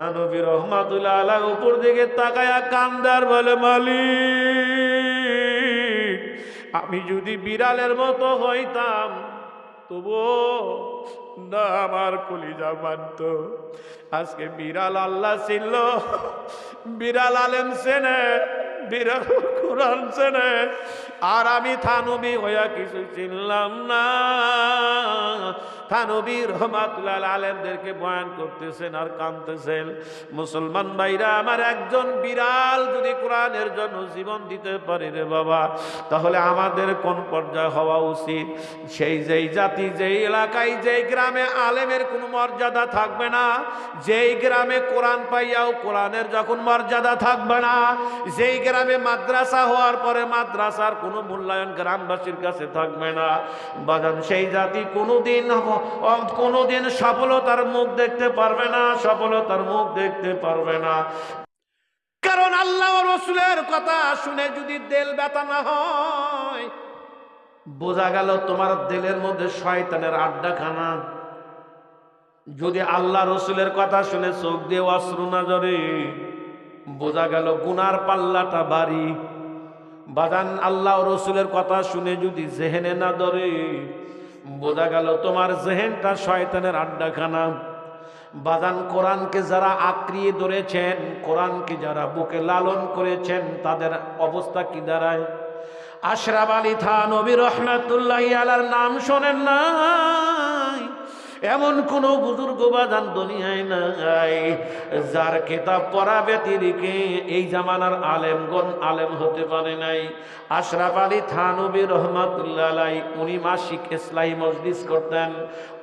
নবী রহমাতুল্লাহ আলাহ উপর দিকে তাকায়া কান্দার বলে, মালিক, আমি যদি বিড়ালের মতো হইতাম তবু না আমার কলিজা মানত আজকে বিড়াল আল্লাহ ছিল বিড়াল আলেম সেনে কোরআন আর আমি থানবি হইয়া কিছু চিনলাম না। থানবী রহমাতুল্লাহ আলেমদেরকে বয়ান করতেছেন আর কাঁদতেছেন। মুসলমান ভাইরা, আমার একজন বিড়াল যদি কোরআনের জন্য জীবন দিতে পারে রে বাবা, তাহলে আমাদের কোন পর্যায়ে হওয়া উচিত? সেই যেই জাতি, যেই এলাকায়, যেই গ্রামে আলেমের কোনো মর্যাদা থাকবে না, যেই গ্রামে কোরআন পাইয়াও কোরআনের যখন মর্যাদা থাকবে না, যেই গ্রামে মাদ্রাসা হওয়ার পরে মাদ্রাসার কোনো মূল্যায়ন গ্রামবাসীর কাছে থাকবে না। বাজান সেই জাতি কোনোদিন কোনোদিন সফলতার মুখ দেখতে পারবে না, সফলতার মুখ দেখতে পারবে না। কারণ আল্লাহ রসুলের কথা শুনে যদি দেল ব্যথা না হয়, বোঝা গেল তোমার দিলের মধ্যে শয়তানের আড্ডাখানা। যদি আল্লাহ রসুলের কথা শুনে চোখ দিয়ে অশ্রু না জরে বোঝা গেল গুনার পাল্লাটা বাড়ি। বাজান আল্লাহ রসুলের কথা শুনে যদি জেহেনে না ধরে, বোঝা গেল তোমার জেহেনটা শয়তানের আড্ডাখানা। বাজান কোরআনকে যারা আঁকড়িয়ে ধরেছেন, কোরআনকে যারা বুকে লালন করেছেন, তাদের অবস্থা কি দাঁড়ায়? আশরাফ আলী থানবী রহমাতুল্লাহ আলার নাম শোনেন নাই এমন কোন বুজুর্গ বাজান দুনিয়ায় নাই, যার কেতাব পড়া ব্যতিরিকে এই জামানার আলেমগণ আলেম হতে পারে নাই। আশরাফ আলী থানবী রহমাতুল্লাহ উনি মাসিক ইসলাহী মজলিস করতেন।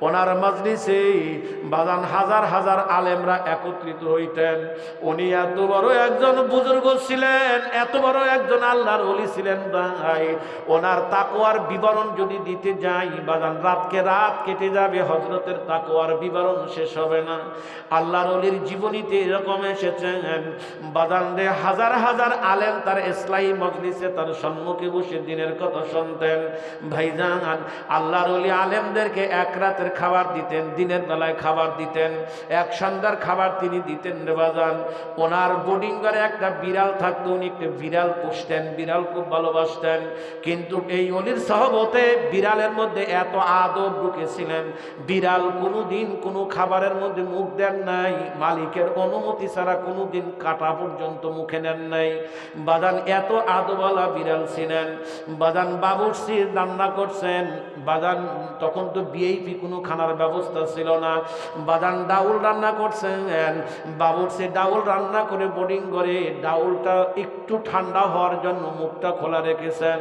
ওনার মজলিসে বাজান হাজার হাজার আলেমরা একত্রিত হইতেন। উনি এত বড় একজন বুজুর্গ ছিলেন, এত বড় একজন আল্লাহর অলি ছিলেন ভাই। ওনার তাকোয়ার বিবরণ যদি দিতে যাই, বাজান রাতকে রাত কেটে যাবে হজরতের তাকোয়ার বিবরণ শেষ হবে না। আল্লাহর অলির জীবনীতে এরকম এসেছেন বাজান রে হাজার হাজার আলেম তার ইসলাহী মজলিসে তার সম্মুখে বসে দিনের কথা শুনতেন। ভাইজান, আল্লাহর অলি আলেমদেরকে এক রাতের খাবার দিতেন, দিনের বেলায় খাবার দিতেন, এক সন্ধ্যার খাবার তিনি দিতেন বাজান। ওনার বোর্ডিং ঘরে একটা বিড়াল থাকতো, উনি একটা বিড়াল পুষতেন, বিড়াল খুব ভালোবাসতেন। কিন্তু এই অলির সহবতে বিড়ালের মধ্যে এত আদব ঢুকেছিলেন, বিড়াল কোনো দিন কোনো খাবারের মধ্যে মুখ দেন নাই, মালিকের অনুমতি ছাড়া কোনো দিন কাটা পর্যন্ত মুখে নেন নাই। বাজান এত আদবালা বিড়াল ছিলেন, বাজান বাবুরসি রান্না করছেন, বাজান তখন তো বিএইপি কোনো খানার ব্যবস্থা ছিল না। বাজান ডাউল রান্না করছেন বাবুরসি ডাউল রান্না করে বোর্ডিং করে, ডাউলটা একটু ঠান্ডা হওয়ার জন্য মুখটা খোলা রেখেছেন।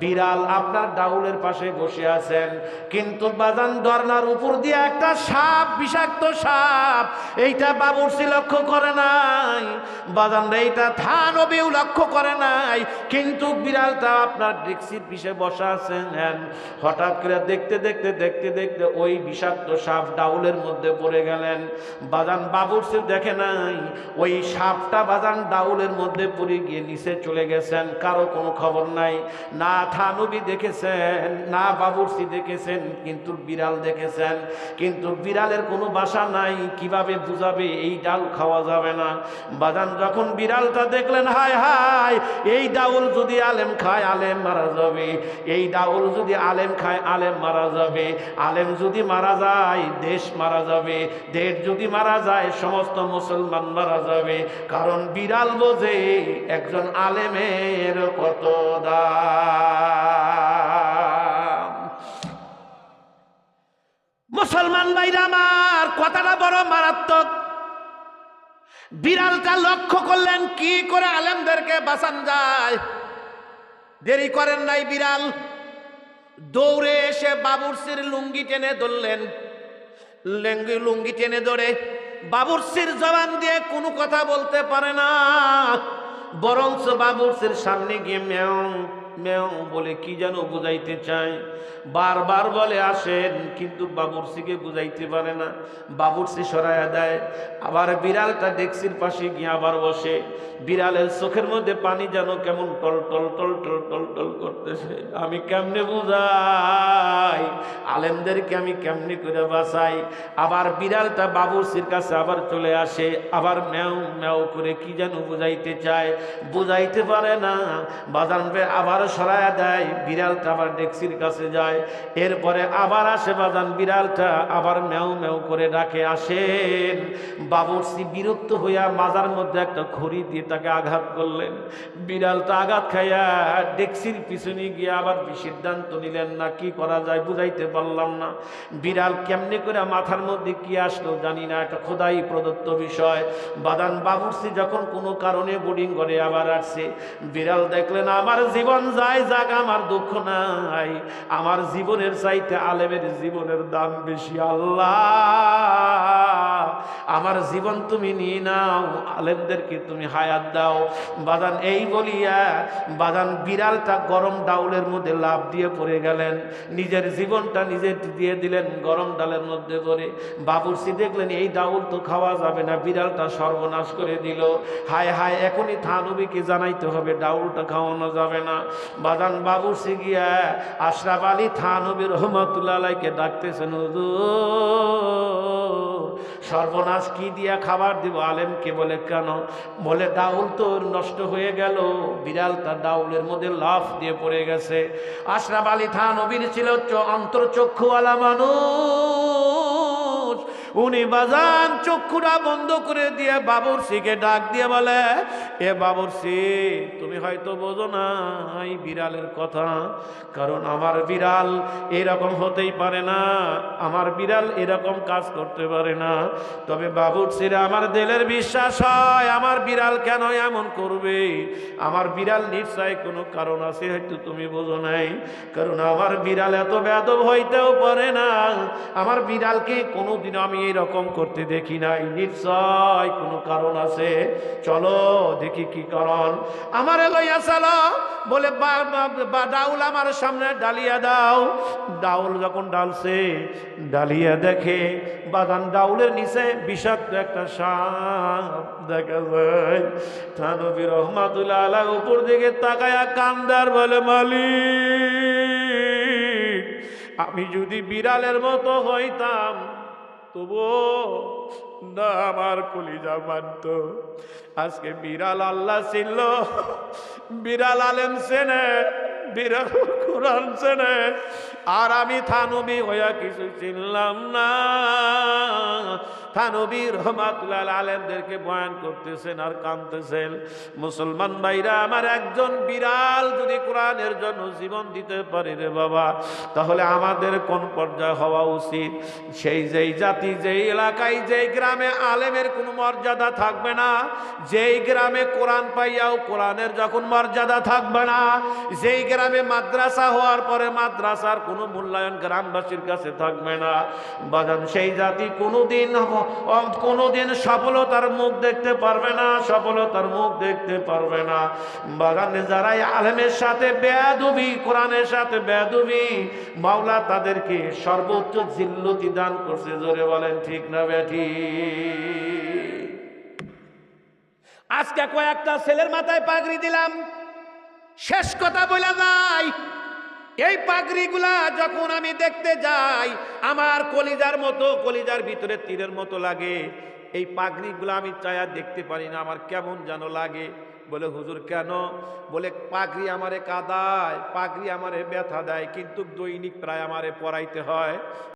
বিড়াল আপনার ডাউলের পাশে বসে আছেন, কিন্তু বাজান দরনার উপর দিয়ে একটা সাপ, বিষাক্ত সাপ, এইটা বাবুরসি লক্ষ্য করে নাই। বাজান এইটা থানবেও লক্ষ্য করে নাই। কিন্তু বিড়ালটা আপনার ডেক্সির পিছে বসা আছেন হঠাৎ করে দেখতে দেখতে দেখতে দেখতে ওই বিষাক্ত সাপ ডাউলের মধ্যে পড়ে গেলেন। বাজান বাবুরসি দেখে নাই। ওই সাপটা বাজান ডাউলের মধ্যে পড়ে গিয়ে নিচে চলে গেছেন। কারও কোনো খবর নাই। না থানবি দেখেছেন, না বাবুরসি দেখেছেন, কিন্তু বিড়াল দেখেছেন। কিন্তু বিড়ালের কোনো বাসা নাই, কীভাবে বুঝাবে এই ডাল খাওয়া যাবে না? বাজান যখন বিড়ালটা দেখলেন, হায় হায়, এই ডাউল যদি আলেম খায়, আলেম মারা যাবে। এই ডাউল যদি আলেম খায়, আলেম মারা যাবে। আলেম যদি মারা যায়, দেশ মারা যাবে। দেশ যদি মারা যায়, সমস্ত মুসলমান মারা যাবে। কারণ বিড়াল বোঝে একজন আলেমের কত দাম। মুসলমান ভাইরা আমার, কথাটা বড় মারাত্মক। বিড়ালটা লক্ষ্য করলেন, কি করে আলেমদেরকে বাঁচান যায়। দেরি করেন নাই বিড়াল। দৌড়ে এসে বাবুরসির লুঙ্গি টেনে ধরলেন। লেঙ্গি লুঙ্গি টেনে ধরে বাবুরসির জবান দিয়ে কোনো কথা বলতে পারে না। বরঞ্চ বাবুরসির সামনে গিয়ে মেও মেও বলে কি যেন বুঝাইতে চায়। বারবার বলে, আসেন। কিন্তু বাবুরসিকে বুঝাইতে পারে না। বাবুরসি সরাইয়া দেয়। আবার বিড়ালটা ডেক্সির পাশে গিয়ে আবার বসে। বিড়ালের চোখের মধ্যে পানি যেন কেমন টল টল টল টল টল টল করতেছে। আমি কেমনে বুঝাই? আলেমদেরকে আমি কেমনে করে বাঁচাই? আবার বিড়ালটা বাবুরসির কাছে আবার চলে আসে। আবার ম্যাও ম্যাও করে কি যেন বুঝাইতে চায়। বুঝাইতে পারে না। বাজান পে আবার সরাইয়া দেয়, বিড়ালটা আবার ডেক্সির কাছে যায়। এরপরে আবার আসে বাজান, বিড়ালটা আবার ম্যাও ম্যাও করে ডাকে, আসেন। বাবুরসি বিরক্ত হইয়া মাজার মধ্যে একটা খড়ি দিয়ে তাকে আঘাত করলেন। বিড়ালটা আঘাত খাইয়া ডেক্সির পিছনে গিয়ে আবার সিদ্ধান্ত নিলেন, না, কি করা যায়? বুঝাইতে পারলাম না। বিড়াল কেমনে করে মাথার মধ্যে কি আসলো জানি না, একটা খোদাই প্রদত্ত বিষয়। বাদান বাবুরসি যখন কোনো কারণে বোর্ডিং করে আবার আসছে, বিড়াল দেখলেন, আমার জীবন যায় যাক আমার দুঃখ নাই। আমার জীবনের চাইতে আলেমের জীবনের দাম বেশি আল্লাহ। আমার জীবন তুমি নিয়ে নাও, আলেমদেরকে তুমি হায়াত দাও। বাদান এই বলিয়া বাদান বিড়ালটা গরম ডাউলের মধ্যে লাভ দিয়ে পড়ে গেলেন। নিজের জীবনটা নিজে দিয়ে দিলেন গরম ডালের মধ্যে পড়ে বাবুরসি দেখলেন, এই ডাউল তো খাওয়া যাবে না, বিড়ালটা সর্বনাশ করে দিল। হায় হায়, এখনই থানবীকে জানাইতে হবে, ডাউলটা খাওয়ানো যাবে না। বাদান বাবুরসি গিয়া, আশরাফ আলী থানবী রহমতুল্লাহ আলাইকে ডাকতেছেন সর্বনাশ কি দিয়া খাবার দিব? আলেমকে বলে, কেন? বলে ডাউল তো নষ্ট হয়ে গেল। বিড়াল তার ডাউলের মধ্যে লাফ দিয়ে পড়ে গেছে। আশরাফ আলী থান অবির ছিল অন্তর্চক্ষুওয়ালা মানুষ। উনি বাজান চক্ষুটা বন্ধ করে দিয়ে বাবুরসিকে ডাক দিয়ে বলে, এ বাবুরসি তুমি হয়তো বোঝো না এই বিড়ালের কথা, কারণ আমার বিড়াল এরকম হতেই পারে না, আমার বিড়াল এরকম কাজ করতে পারে না। তবে বাবুরসিরা আমার দিলের বিশ্বাস হয়, আমার বিড়াল কেন এমন করবে? আমার বিড়াল নিশ্চয় কোনো কারণ আছে, হয়তো তুমি বোঝো নাই, কারণ আমার বিড়াল এত বেদব হইতেও পারে না। আমার বিড়ালকে কোনোদিন আমি এরকম করতে দেখি নাই। নিশ্চয় কোনো কারণ আছে। চলো দেখি কি কারণ। আমার লইয়া চালো বলে ডাউল আমার সামনে ডালিয়া দাও। ডাউল যখন ডালছে, ডালিয়া দেখে বাদান ডাউলের নিচে বিষাক্ত একটা সাপ দেখা যায়। থানবী রহমাতুল্লাহ আলা উপর দিকে তাকায়া কান্দার বলে, মালিক, আমি যদি বিড়ালের মতো হইতাম তবুও না আমার কলিজা মানত। আজকে বিড়াল আল্লাহ ছিল বিড়াল আলেম সেনে কোরআন আর আমি থানবি হইয়া কিছু চিনলাম না। থানবী রহমাতুল্লাহ আলেমদেরকে বয়ান করতেছেন আর কাঁদতেছেন মুসলমান ভাইরা, আমার একজন বিড়াল যদি কোরআনের জন্য জীবন দিতে পারে রে বাবা, তাহলে আমাদের কোন পর্যায়ে হওয়া উচিত? সেই যেই জাতি, যেই এলাকায়, যেই গ্রামে আলেমের কোনো মর্যাদা থাকবে না, যেই গ্রামে কোরআন পাইয়াও কোরআনের যখন মর্যাদা থাকবে না, যেই গ্রামে মাদ্রাসা হওয়ার পরে মাদ্রাসার কোনো মূল্যায়ন গ্রামবাসীর কাছে থাকবে না। বাজান, সেই জাতি কোনোদিন কোনোদিন সফলতার মুখ দেখতে পারবে না, সফলতার মুখ দেখতে পারবে না। বাগানে যারাই আলেমের সাথে বেয়াদুবি, কোরআনের সাথে বেয়াদুবি, মাওলা তাদেরকে সর্বোচ্চ জিল্লতি দান করছে, জোরে বলেন ঠিক না ব্যাঠি আজকে কয়েকটা ছেলের মাথায় পাগড়ি দিলাম। শেষ কথা বলে যাই এই পাগড়িগুলা যখন আমি দেখতে যাই, আমার কলিজার মতো, কলিজার ভিতরে তীরের মতো লাগে। এই পাগড়িগুলো আমি চায়া দেখতে পারি না, আমার কেমন যেন লাগে। বলে, হুজুর, কেন? বলে, পাগড়ি আমারে কাদায়, পাগড়ি আমারে ব্যথা দেয়, কিন্তু দৈনিক প্রায় আমারে পরাইতে হয়।